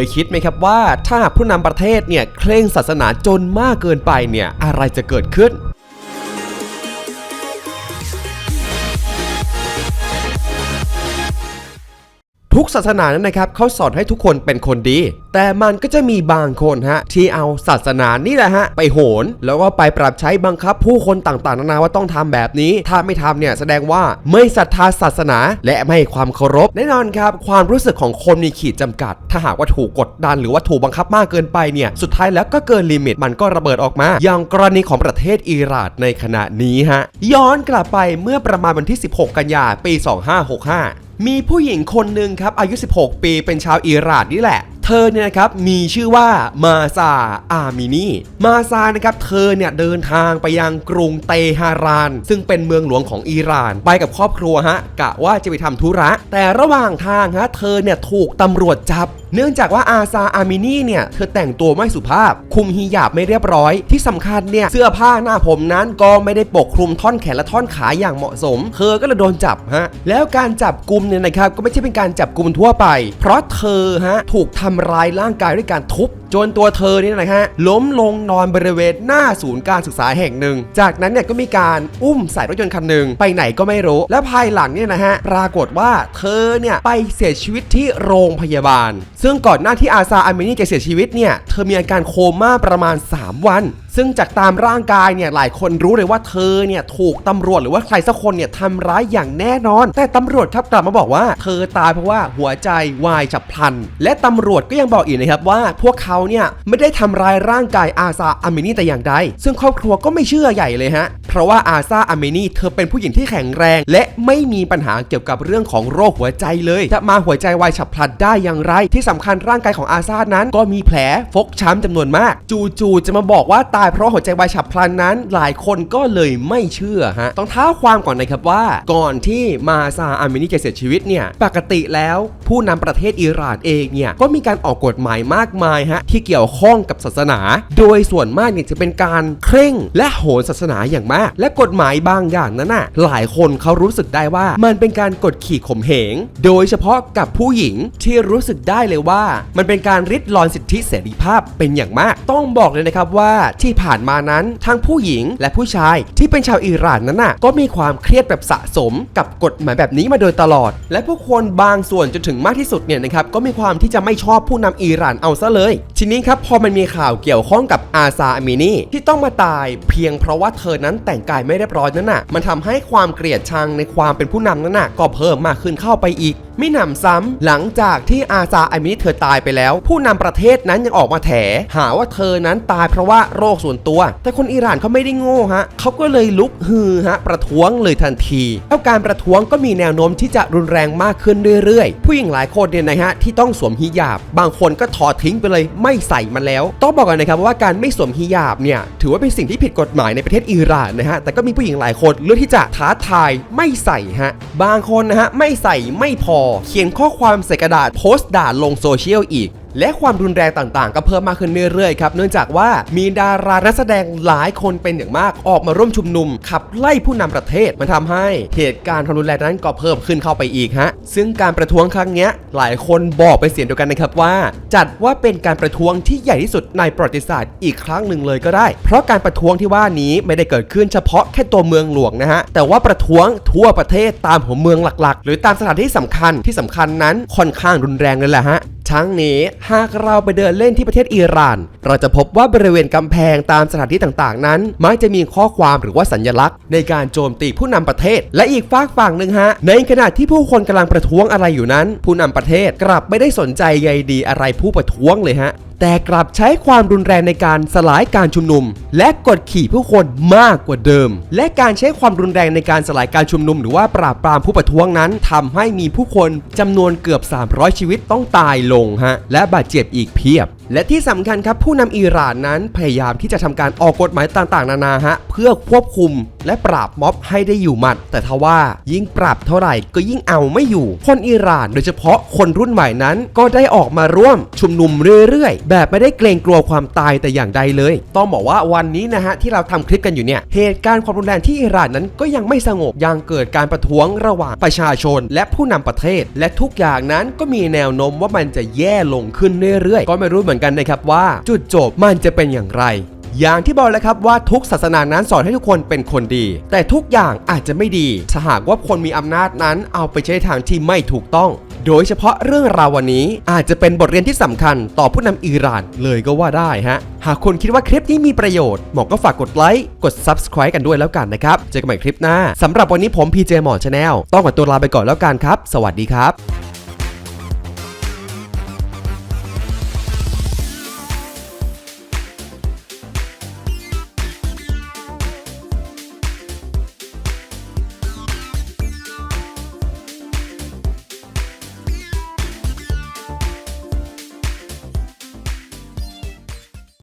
ยคิดไหมครับว่า ถ้าหากผู้นำประเทศเนี่ยเคร่งศาสนาจนมากเกินไปเนี่ยอะไรจะเกิดขึ้น ทุกศาสนานั้นนะครับเขาสอนให้ทุกคนเป็นคนดี แต่มันก็จะมีบางคนฮะที่เอาศาสนานี่แหละฮะไปโหน แล้วก็ไปปรับใช้บังคับ ผู้คนต่างๆนานาว่าต้องทำแบบนี้ ถ้าไม่ทำเนี่ยแสดงว่าไม่ศรัทธาศาสนา และไม่ให้ความเคารพแน่นอนครับ ความรู้สึกของคนมีขีดจำกัด ถ้าหากว่าถูกกดดันหรือว่าถูกบังคับมากเกินไปเนี่ยสุดท้ายแล้วก็เกินลิมิตมันก็ระเบิดออกมา อย่างกรณีของประเทศอิหร่านในขณะนี้ฮะย้อนกลับไปเมื่อประมาณวันที่ 16 กันยาปี 2565 มีผู้หญิงคนหนึ่งครับอายุ 16 ปีเป็นชาวอิหร่านนี่แหละ เธอเนี่ยนะครับมีชื่อว่ามาซาอามินีมาซานะครับเธอเนี่ยเดินทางไปยังกรุงเตหะราน ซึ่งเป็นเมืองหลวงของอิหร่าน ไปกับครอบครัวฮะกะว่าจะไปทำธุระ แต่ระหว่างทางฮะเธอเนี่ยถูกตำรวจจับ เนื่องจากว่าอาซาอามินีเนี่ยเธอแต่งตัวไม่สุภาพ คุมฮิญาบไม่เรียบร้อย ที่สำคัญเนี่ยเสื้อผ้าหน้าผมนั้นก็ไม่ได้ปกคลุมท่อนแขนและท่อนขาอย่างเหมาะสม เธอก็เลยโดนจับฮะ แล้วการจับกลุ่มเนี่ยนะครับก็ไม่ใช่เป็นการจับกลุ่มทั่วไป เพราะเธอฮะถูกทำร้ายร่างกายด้วยการทุบจนตัวเธอเนี่ยนะฮะล้มลงนอนบริเวณหน้าศูนย์การศึกษาแห่งหนึ่ง จากนั้นเนี่ยก็มีการอุ้มใส่รถยนต์คันหนึ่งไปไหนก็ไม่รู้ และภายหลังเนี่ยนะฮะปรากฏว่าเธอเนี่ยไปเสียชีวิตที่โรงพยาบาลซึ่งก่อนหน้าที่อาซาอามินีจะเสียชีวิตเนี่ย เธอมีอาการโคม่าประมาณ 3 วัน ซึ่งจากตามร่างกายเนี่ยหลายคนรู้เลยว่าเธอเนี่ยถูกตำรวจหรือว่าใครสักคนเนี่ยทำร้ายอย่างแน่นอน แต่ตำรวจครับกลับมาบอกว่า เธอตายเพราะว่าหัวใจวายฉับพลัน และตำรวจก็ยังบอกอีกนะครับว่า พวกเขาเนี่ยไม่ได้ทำร้ายร่างกายอาซาอามินีแต่อย่างใดซึ่งครอบครัวก็ไม่เชื่อใหญ่เลยฮะเพราะว่าอาซาอามินีเธอเป็นผู้หญิงที่แข็งแรง และไม่มีปัญหาเกี่ยวกับเรื่องของโรคหัวใจเลย จะมาหัวใจวายฉับพลันได้อย่างไร ที่สำคัญร่างกายของอาซานั้น ก็มีแผลฟกช้ำจำนวนมาก จู่ๆจะมาบอกว่าตายเพราะหัวใจวายฉับพลันนั้น หลายคนก็เลยไม่เชื่อฮะต้องท้าความก่อนนะครับว่าก่อนที่มาซาอามินีจะเสียชีวิตเนี่ยปกติแล้วผู้นำประเทศอิหร่านเองเนี่ยก็มีการออกกฎหมายมากมายฮะที่เกี่ยวข้องกับศาสนา โดยส่วนมากเนี่ยจะเป็นการเคร่ง และโหนศาสนาอย่างมาก และกฎหมายบางอย่างนั้นน่ะหลายคนเขารู้สึกได้ว่ามันเป็นการกดขี่ข่มเหง โดยเฉพาะกับผู้หญิงที่รู้สึกได้เลยว่า มันเป็นการริดรอนสิทธิเสรีภาพเป็นอย่างมาก ต้องบอกเลยนะครับว่าที่ผ่านมานั้น ทั้งผู้หญิงและผู้ชายที่เป็นชาวอิหร่านนั้นน่ะก็มีความเครียดแบบสะสมกับกฎหมายแบบนี้มาโดยตลอด และผู้คนบางส่วนจนถึงมากที่สุดเนี่ยนะครับก็มีความที่จะไม่ชอบผู้นำอิหร่านเอาซะเลย ทีนี้ครับพอมันมีข่าวเกี่ยวข้องกับอาซาอามินีที่ต้องมาตาย เพียงเพราะว่าเธอนั้นแต่งกายไม่เรียบร้อยนั้นน่ะมันทำให้ความเกลียดชังในความเป็นผู้นำนั้นน่ะก็เพิ่มมากขึ้นเข้าไปอีกไม่หนำซ้ำหลังจากที่อาซาอามิเธอตายไปแล้ว ผู้นำประเทศนั้นยังออกมาแถ หาว่าเธอนั้นตายเพราะว่าโรคส่วนตัว แต่คนอิหร่านเขาไม่ได้โง่ฮะเขาก็เลยลุกฮือฮะ ประท้วงเลยทันทีแล้วการประท้วงก็มีแนวโน้มที่จะรุนแรงมากขึ้นเรื่อยๆ ผู้หญิงหลายคนเนี่ยนะฮะที่ต้องสวมฮิญาบ บางคนก็ถอดทิ้งไปเลยไม่ใส่มันแล้ว ต้องบอกกันนะครับว่าการไม่สวมฮิญาบเนี่ยถือว่าเป็นสิ่งที่ผิดกฎหมายในประเทศอิหร่านนะฮะแต่ก็มีผู้หญิงหลายคนเลือกที่จะท้าทายไม่ใส่ฮะบางคนนะฮะไม่ใส่ไม่พอเขียนข้อความใส่กระดาษโพสต์ด่าลงโซเชียลอีก และความรุนแรงต่างๆ ก็เพิ่มมากขึ้นเรื่อยๆครับเนื่องจากว่ามีดารานักแสดงหลายคนเป็นอย่างมากออกมาร่วมชุมนุม ขับไล่ผู้นำประเทศมันทำให้เหตุการณ์ความรุนแรงนั้นก็เพิ่มขึ้นเข้าไปอีกฮะซึ่งการประท้วงครั้งนี้หลายคนบอกเป็นเสียงเดียวกันนะครับว่า จัดว่าเป็นการประท้วงที่ใหญ่ที่สุดในประวัติศาสตร์อีกครั้งหนึ่งเลยก็ได้ เพราะการประท้วงที่ว่านี้ไม่ได้เกิดขึ้นเฉพาะแค่ตัวเมืองหลวงนะฮะแต่ว่าประท้วงทั่วประเทศตามหัวเมืองหลักๆ หรือตามสถานที่สำคัญที่สำคัญนั้นค่อนข้างรุนแรงเลยแหละฮะ ทั้งนี้หากเราไปเดินเล่นที่ประเทศอิหร่าน เราจะพบว่าบริเวณกำแพงตามสถานที่ต่างๆ นั้น มักจะมีข้อความหรือว่าสัญลักษณ์ ในการโจมตีผู้นำประเทศ และอีกฝากฝั่งหนึ่งฮะ ในขณะที่ผู้คนกำลังประท้วงอะไรอยู่นั้น ผู้นำประเทศกลับไม่ได้สนใจใยดีอะไรผู้ประท้วงเลยฮะ แต่กลับใช้ความรุนแรงในการสลายการชุมนุม และกดขี่ผู้คนมากกว่าเดิม และการใช้ความรุนแรงในการสลายการชุมนุม หรือว่าปราบปรามผู้ประท้วงนั้นทำให้มีผู้คนจำนวนเกือบ 300 ชีวิตต้องตายลงฮะและบาดเจ็บอีกเพียบ และที่สำคัญครับผู้นำอิหร่านนั้นพยายามที่จะทำการออกกฎหมายต่างๆ นานาฮะเพื่อควบคุม และปราบม็อบให้ได้อยู่หมัด แต่ทว่ายิ่งปรับเท่าไหร่ก็ยิ่งเอาไม่อยู่ คนอิหร่าน โดยเฉพาะคนรุ่นใหม่นั้น ก็ได้ออกมาร่วมชุมนุมเรื่อยๆแบบไม่ได้เกรงกลัวความตายแต่อย่างใดเลย ต้องบอกว่าวันนี้นะฮะที่เราทำคลิปกันอยู่เนี่ยเหตุการณ์ความรุนแรงที่อิหร่านนั้นก็ยังไม่สงบยังเกิดการประท้วงระหว่างประชาชน และผู้นำประเทศ และทุกอย่างนั้นก็มีแนวโน้มว่ามันจะแย่ลงขึ้นเรื่อยๆ ก็ไม่รู้เหมือนกันนะครับว่า จุดจบมันจะเป็นอย่างไรอย่างที่บอกแล้วครับว่าทุกศาสนานั้นสอนให้ทุกคนเป็นคนดี แต่ทุกอย่างอาจจะไม่ดี ถ้าหากว่าคนมีอำนาจนั้นเอาไปใช้ทางที่ไม่ถูกต้อง โดยเฉพาะเรื่องราววันนี้อาจจะเป็นบทเรียนที่สำคัญต่อผู้นำอิหร่านเลยก็ว่าได้ฮะ หากคุณคิดว่าคลิปนี้มีประโยชน์หมอก็ฝากกดไลค์ กด subscribe กันด้วยแล้วกันนะครับ เจอกันใหม่คลิปหน้าสำหรับวันนี้ผมพีเจหมอชาแนลต้องขอตัวลาไปก่อนแล้วกันครับ สวัสดีครับ